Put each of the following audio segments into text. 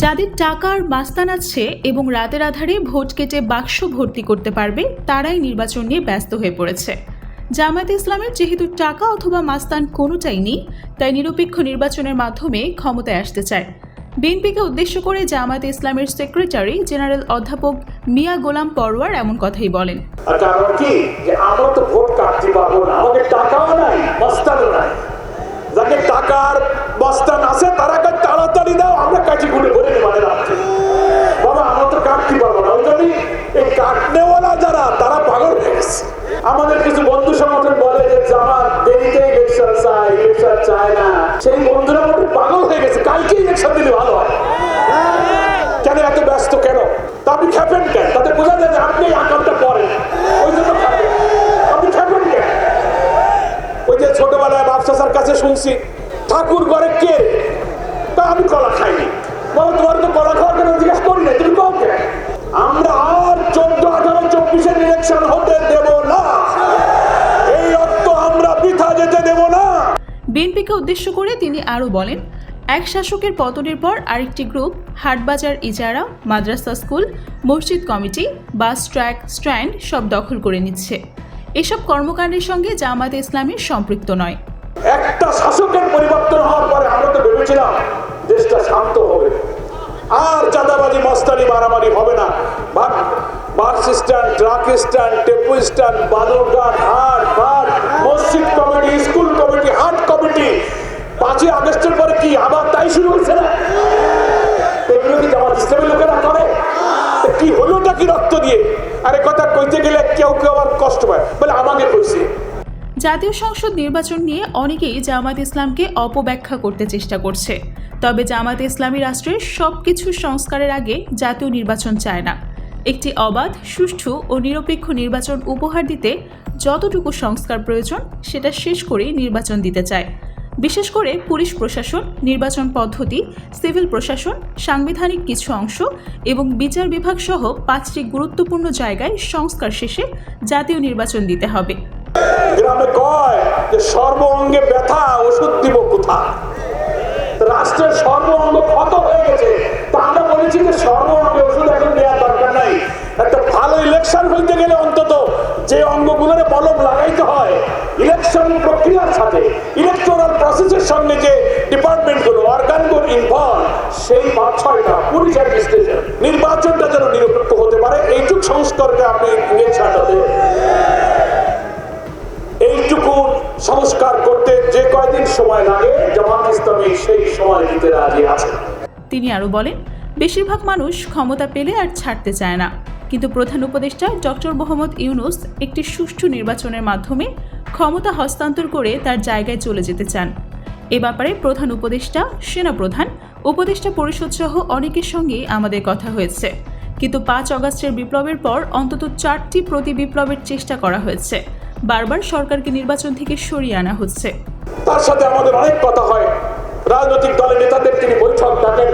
যাদের টাকার মাস্তান আছে এবং রাতের আধারে ভোট কেটে বাক্স ভর্তি করতে পারবে, তারাই নির্বাচন নিয়ে ব্যস্ত হয়ে পড়েছে। জামায়াতে ইসলামের যেহেতু টাকা অথবা মাস্তান কোনোটাই নেই, তাই নিরপেক্ষ নির্বাচনের মাধ্যমে ক্ষমতায় আসতে চায়। বিএনপিকে উদ্দেশ্য করে জামায়াতে ইসলামের সেক্রেটারি জেনারেল অধ্যাপক মিয়া গোলাম পরওয়ার এমন কথাই বলেন। কারণ কি? যে আমরা তো ভোট কাটতে পারব না। আমাদের টাকাও নাই নাই। যাদের টাকার আছে কাছে শুনছি, ঠাকুর ঘরে কে? তা আমি কলা খাইনি। বলো, তোমার তো কলা খাওয়ার জিজ্ঞেস করি না তুমি কম আমরা আর চোদ্দ, আঠারো, চব্বিশের ইলেকশন হতে দেব না। এই অর্থ আমরা বৃথা যেতে দেব না। বিএনপিকে উদ্দেশ্য করে তিনি আরও বলেন, এক শাসকের পতনের পর আরেকটি গ্রুপ, হাটবাজার ইজারা, মাদ্রাসা স্কুল, মসজিদ কমিটি, বাস ট্র্যাক, স্ট্যান্ড সব দখল করে নিচ্ছে। এসব কর্মকাণ্ডের সঙ্গে জামায়াতে ইসলামের সম্পৃক্ত নয়। শাসকের পরিবর্তন হওয়ার পরে আমরা তো ভেবেছিলাম দেশটা শান্ত হবে। আর চাঁদাবাজি, মস্তানি, মারামারি হবে না। Bus stand truck stand tempo stand Balurghat হাট ফাট মসজিদ কমিটি, স্কুল কমিটি, হাট কমিটি, পাঁচই আগস্টের পরে কি আবার তাই শুরু হয়েছে না? এগুলো কি জামাত ইসলামের লোকেরা করে? কি হলোটা কি রক্ত দিয়ে? আরে কথা কইতে গেলে কেউ কেউ আবার কষ্ট পায়। বলে আমাকে কইছে। জাতীয় সংসদ নির্বাচন নিয়ে অনেকেই জামাত ইসলামকে অপব্যাখ্যা করতে চেষ্টা করছে। তবে জামাত ইসলামী রাষ্ট্রের সব কিছু সংস্কারের আগে জাতীয় নির্বাচন চায় না। একটি অবাধ, সুষ্ঠু ও নিরপেক্ষ নির্বাচন উপহার দিতে যতটুকু সংস্কার প্রয়োজন, সেটা শেষ করেই নির্বাচন দিতে চায়। বিশেষ করে পুলিশ প্রশাসন, নির্বাচন পদ্ধতি, সিভিল প্রশাসন, সাংবিধানিক কিছু অংশ এবং বিচার বিভাগ সহ পাঁচটি গুরুত্বপূর্ণ জায়গায় সংস্কার শেষে জাতীয় নির্বাচন দিতে হবে। গ্রামে কয় যে সর্ব অঙ্গে ব্যথা, ওষুধ দিব কোথা রাষ্ট্রের সর্ব অঙ্গ ক্ষত হয়ে গেছে। তা আমরা বলেছি যে সর্ব অঙ্গে ওষুধ এখন দেওয়ার দরকার নাই। একটা ভালো ইলেকশন হইতে গেলে অন্তত যে অঙ্গগুলোরে বলব লাগাইতে হয় ইলেকশন প্রক্রিয়ার সাথে ইলেকটোরাল প্রসেসের সঙ্গে যে ডিপার্টমেন্টগুলো অর্গানগুলো ইনভলভ সেই পাঁচ পুলিশ অ্যাডমিনিস্ট্রেশন নির্বাচনটা যেন নিরপেক্ষ হতে পারে, এইটুক সংস্কারকে আপনি রাজি তিনি আরও বলেন বেশিরভাগ মানুষ ক্ষমতা পেলে আর ছাড়তে চায় না। কিন্তু প্রধান উপদেষ্টা ডক্টর মোহাম্মদ ইউনুস একটি সুষ্ঠু নির্বাচনের মাধ্যমে ক্ষমতা হস্তান্তর করে তার জায়গায় চলে যেতে চান। এ ব্যাপারে প্রধান উপদেষ্টা সেনাপ্রধান উপদেষ্টা পরিষদ সহ অনেকের সঙ্গেই আমাদের কথা হয়েছে। কিন্তু পাঁচ অগাস্টের বিপ্লবের পর অন্তত চারটি প্রতি বিপ্লবের চেষ্টা করা হয়েছে। বারবার সরকারকে নির্বাচন থেকে সরিয়ে আনা হচ্ছে। তার সাথে আমাদের অনেক কথা হয়। রাজনৈতিক দলের নেতাদের তিনি বৈঠক ডাকেন।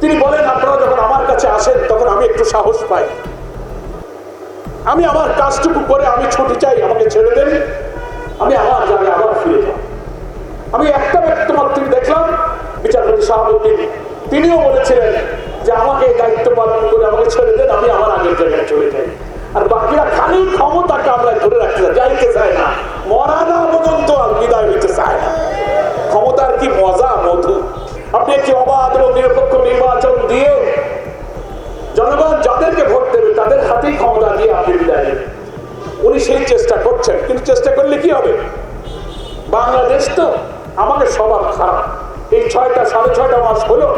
তিনি বলেন আপনারা যখন আমার কাছে আসেন তখন আমি একটু সাহস পাই। আমি আমার কাজটুকু করে আমি ছুটি চাই আমাকে ছেড়ে দেন। আমি আমার জায়গায় আবার ফিরে যাব আমি একটা ব্যক্তি মাত্র দেখলাম বিচারপতি শাহাবুদ্দিন। তিনিও বলেছিলেন যে আমাকে এই দায়িত্ব পালন করে আমাকে ছেড়ে দেন আমি আমার আগের জায়গায় চলে যাই। আর বাকিরা খালি ক্ষমতাকে আমরা ধরে রাখতে চাই, যাইতে চায় না। মরা না পর্যন্ত আর বিদায় হইতে আপনি একটি অবাধ এবং নিরপেক্ষ নির্বাচন দিয়ে জনগণ যাদেরকে ভোট দেবে, তাদের হাতেই ক্ষমতা দিয়ে আপনি বিদায় উনি সেই চেষ্টা করছেন, কিন্তু চেষ্টা করলে কি হবে? বাংলাদেশ তো আমাকে স্বভাব খারাপ। এই ছয়টা, সাড়ে ছয়টা মাস হলো,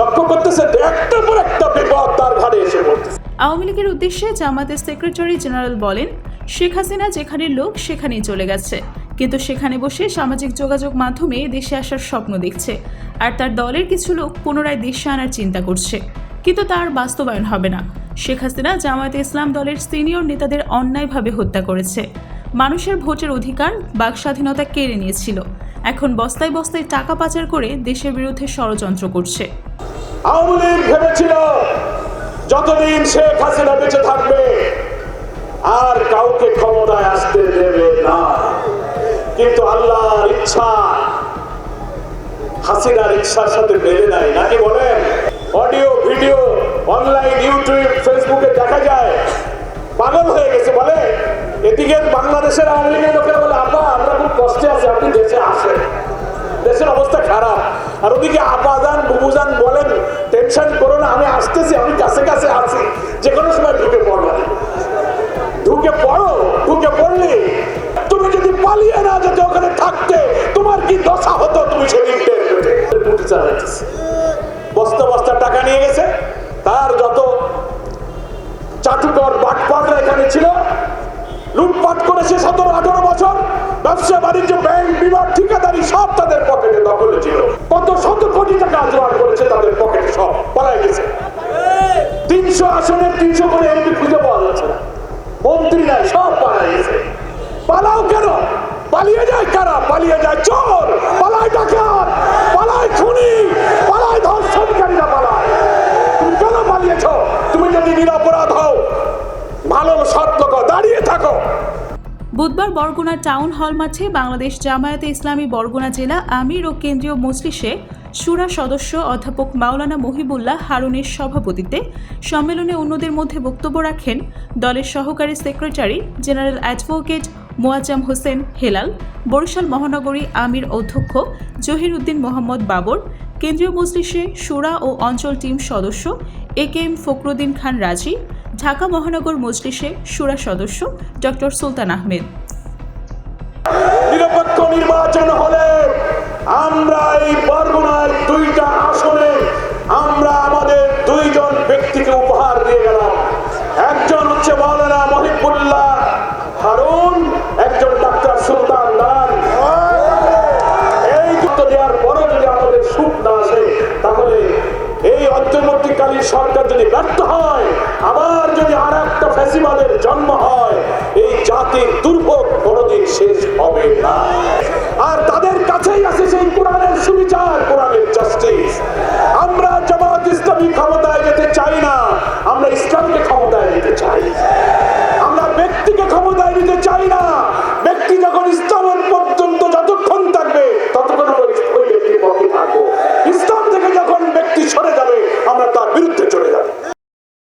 লক্ষ্য করতেছে যে একটার পর একটা বিপদ তার ঘাড়ে এসে পড়তেছে। আওয়ামী লীগের উদ্দেশ্যে জামাতের সেক্রেটারি জেনারেল বলেন, শেখ হাসিনা যেখানে লোক, সেখানেই চলে গেছে। কিন্তু সেখানে বসে সামাজিক যোগাযোগ মাধ্যমে দেশে আসার স্বপ্ন দেখছে। আর তার দলের কিছু লোক পুনরায় দেশে আনার চিন্তা করছে। কিন্তু তার বাস্তবায়ন হবে না। শেখ হাসিনা জামায়াতে ইসলাম দলের সিনিয়র নেতাদের অন্যায়ভাবে হত্যা করেছে। মানুষের ভোটের অধিকার বাক স্বাধীনতা কেড়ে নিয়েছিল। এখন বস্তায় বস্তায় টাকা পাচার করে দেশের বিরুদ্ধে ষড়যন্ত্র করছে। ভেবেছিল যতদিন শেখ হাসিনা বেঁচে থাকবে, আর কাউকে ক্ষমতায় আসতে দেবে না। কিন্তু আল্লাহর ইচ্ছা হাসিনার ইচ্ছার সাথে মেলে নাই নাকি বলেন? অডিও, ভিডিও, অনলাইন, ইউটিউব, ফেসবুকে দেখা যায়, পাগল হয়ে গেছে, বলে। এদিকে বাংলাদেশের আওয়ামী লীগের লোকেরা বলে আমরা আমরা খুব কষ্টে আছি, আপনি দেশে আসেন। ব্যবসা বাণিজ্য ব্যাংক বিমা ঠিকাদারি সব তাদের পকেটে দখলে ছিল। কত শত কোটি টাকা জোয়ার করেছে তাদের পকেটে সব, পালাই গেছে। তিনশো আসনের তিনশো করে এমপি খুঁজে পাওয়া যাচ্ছে মন্ত্রী নাই সব পালাই গেছে। পালাও কেন? পালিয়ে যায় কারা? পালিয়ে যায় চোর! পালায় ডাকাত! পালায় খুনি! পালায় ধর্ষণকারীরা পালায়। তুমি কেন পালিয়েছ? তুমি যদি নিরাপরাধ হও ভালো সৎ লোক হও, দাঁড়িয়ে থাকো বুধবার বরগুনা টাউন হল মাঠে বাংলাদেশ জামায়াতে ইসলামী বরগুনা জেলা আমির ও কেন্দ্রীয় মজলিসে সুরা সদস্য অধ্যাপক মাওলানা মহিবুল্লাহ হারুনের সভাপতিত্বে সম্মেলনে অন্যদের মধ্যে বক্তব্য রাখেন দলের সহকারী secretary general advocate Moazzem Hossain Helal, Barishal মহানগরী আমির অধ্যক্ষ জহির উদ্দিন মোহাম্মদ বাবর, কেন্দ্রীয় মজলিসে সুরা ও অঞ্চল টিম সদস্য এ কে এম ফখরুদ্দিন খান রাজি ঢাকা মহানগর মজলিসে সুরা সদস্য ডক্টর সুলতান আহমেদ। নিরপেক্ষ নির্বাচন হলে আমরা এই বরগুনার দুইটা আসনে, আমরা আমাদের দুইজন ব্যক্তিকে উপহার জন্ম হয় এই জাতির দুর্ভোগ কোনোদিন শেষ হবে না।